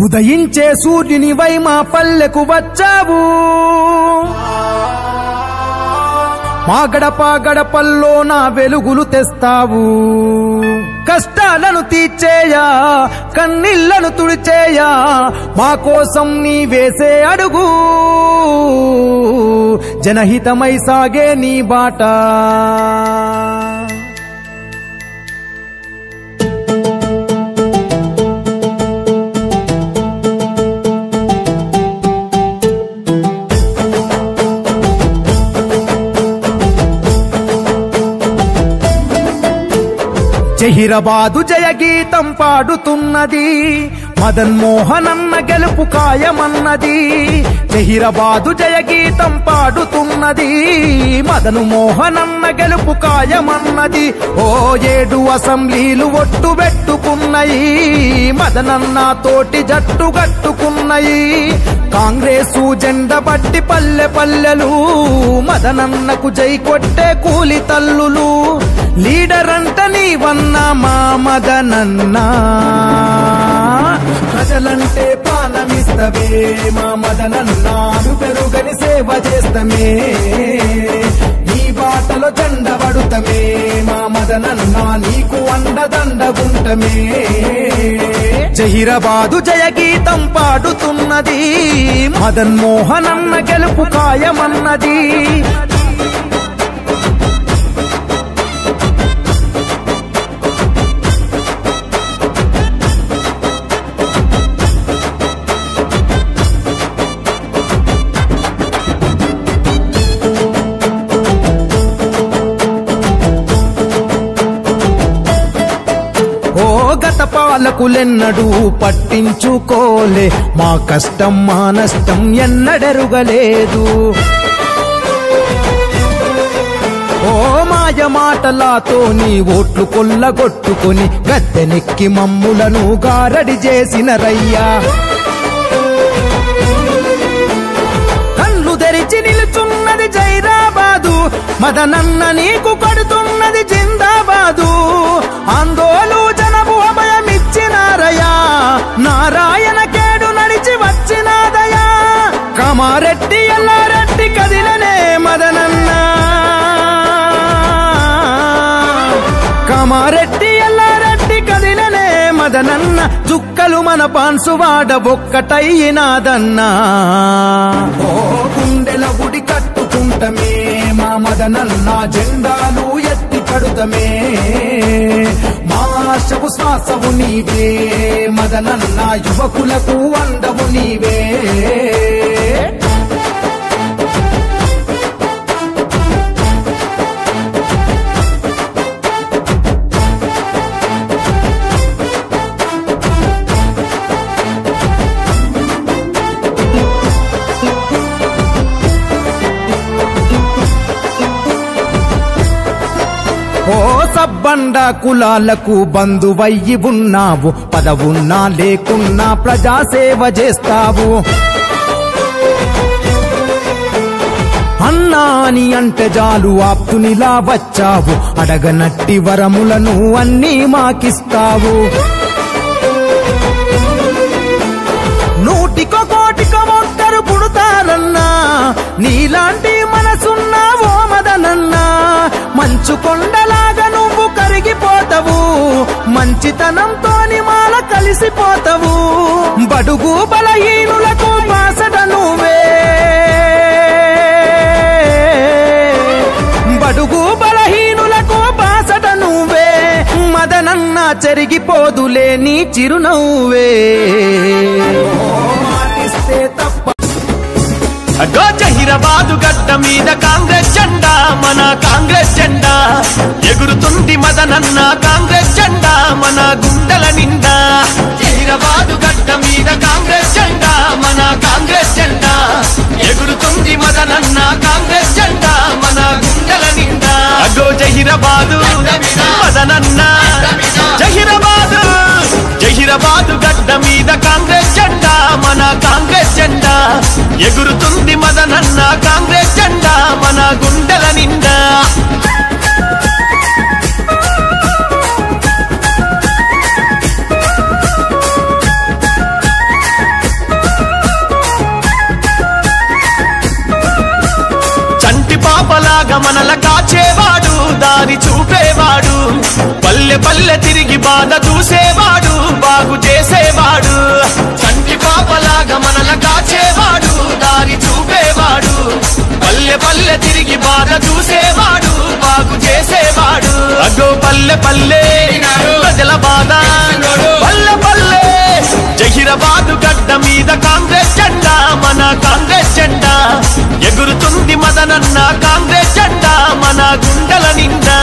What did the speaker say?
ఉదయించే సూర్యుని వై మా పల్లెకు వచ్చావు. మా గడప గడపల్లో నా వెలుగులు తెస్తావు. కష్టాలను తీర్చేయా కన్నీళ్ళను తుడిచేయా మా కోసం నీ వేసే అడుగు. జనహితమై సాగే నీ బాట. జహిరబాదు జయ గీతం పాడుతున్నది. మదన్ మోహనన్న గెలుపు ఖాయమన్నది. జహిరబాదు జయ గీతం పాడుతున్నది. మదను మోహనన్న గెలుపు ఖాయమన్నది. ఓ ఏడు అసెంబ్లీలు ఒట్టు పెట్టుకున్నాయి. మదనన్న తోటి జట్టు కట్టుకున్నాయి. కాంగ్రెసు జెండ పట్టి పల్లె పల్లెలు. మదనన్నకు జై కొట్టే కూలి తల్లులు. లీడర్ అంట నీవన్న మా మదనన్నా. ప్రజలంటే పాలమిస్తవే మా మదనన్నాను పెరుగని సేవ చేస్తమే. నీ బాటలో జెండ పడుతమే మా మదనన్నా. నీకు అండదండగుంటమే. జహిరబాదు జయ గీతం పాడుతున్నది. మదన్ మోహనన్న గెలుపు ఖాయమన్నది. పాలకులెన్నడూ పట్టించుకోలే. మా కష్టం మా నష్టం ఎన్నడెరుగలేదు. ఓ మాయ మాటలాతో నీ ఓట్లు కొల్లగొట్టుకొని గద్దెనెక్కి మమ్ములను గారడి చేసిన రయ్యా కళ్ళు తెరిచి నిలుచున్నది జైరాబాదు. మదనన్న నీకు కడు కమారెడ్డి ఎల్లారెట్టి కదిలనే మదనన్న. కమారెట్టి ఎల్లారెట్టి కదిలనే మదనన్న. చుక్కలు మన పాన్సువాడ ఒక్కటయ్యినాదన్నా. ఓ గుండెల గుడి కట్టుకుంటమే మా మదనన్న. జెండాలు ఎత్తి పడుతమే మా ఆశవు శ్వాసవు నీవే. మదనన్న యువకులకు అండవు నీవే. బండ కులాలకు బంధువయ్యి ఉన్నావు. పదవున్నా లేకున్నా ప్రజాసేవ చేస్తావు. అన్నా అని అంటే జాలు ఆప్తునిలా వచ్చావు. అడగనట్టి వరములను అన్నీ మాకిస్తావు. నూటికో కోటికో ఒక్కరు పుడతారన్నా. నీలాంటి మనసున్నా మదనన్నా. మంచు కొండల మంచితనంతో మాల కలిసిపోతావు. బడుగు బలహీనులకు బాసట నువ్వే. బడుగు బలహీనులకు బాసట నువ్వే. మదనన్నా చెరిగిపోదులే నీ చిరునవ్వే. అగో జహీరాబాదు గడ్డ మీద కాంగ్రెస్ జెండా మన కాంగ్రెస్ జెండా ఎగురుతుంది మదనన్న కాంగ్రెస్ జెండా మన గుండెల నిండా జహీరాబాదు గడ్డ మీద కాంగ్రెస్ జెండా మన కాంగ్రెస్ జెండా. ఎగురుతుంది మదనన్న ఎగురుతుంది మదనన్న కాంగ్రెస్ జెండా మన గుండెల నిండా. చంటి పాపలాగా మనల కాచేవాడు దారి చూపేవాడు. పల్లె పల్లె తిరిగి బాధ చూసేవాడు బాగు చేసేవాడు. పాపలాగా మనల కాచేవాడు దారి చూపేవాడు. పల్లె పల్లె తిరిగి బాధ చూసేవాడు బాగు చేసేవాడు. అగో పల్లె పల్లె ప్రజల బాధ. పల్లె పల్లె జహీరాబాదు గడ్డ మీద కాంగ్రెస్ జెండా మన కాంగ్రెస్ జెండా. ఎగురుతుంది మదనన్న కాంగ్రెస్ జెండా మన గుండెల నిండా.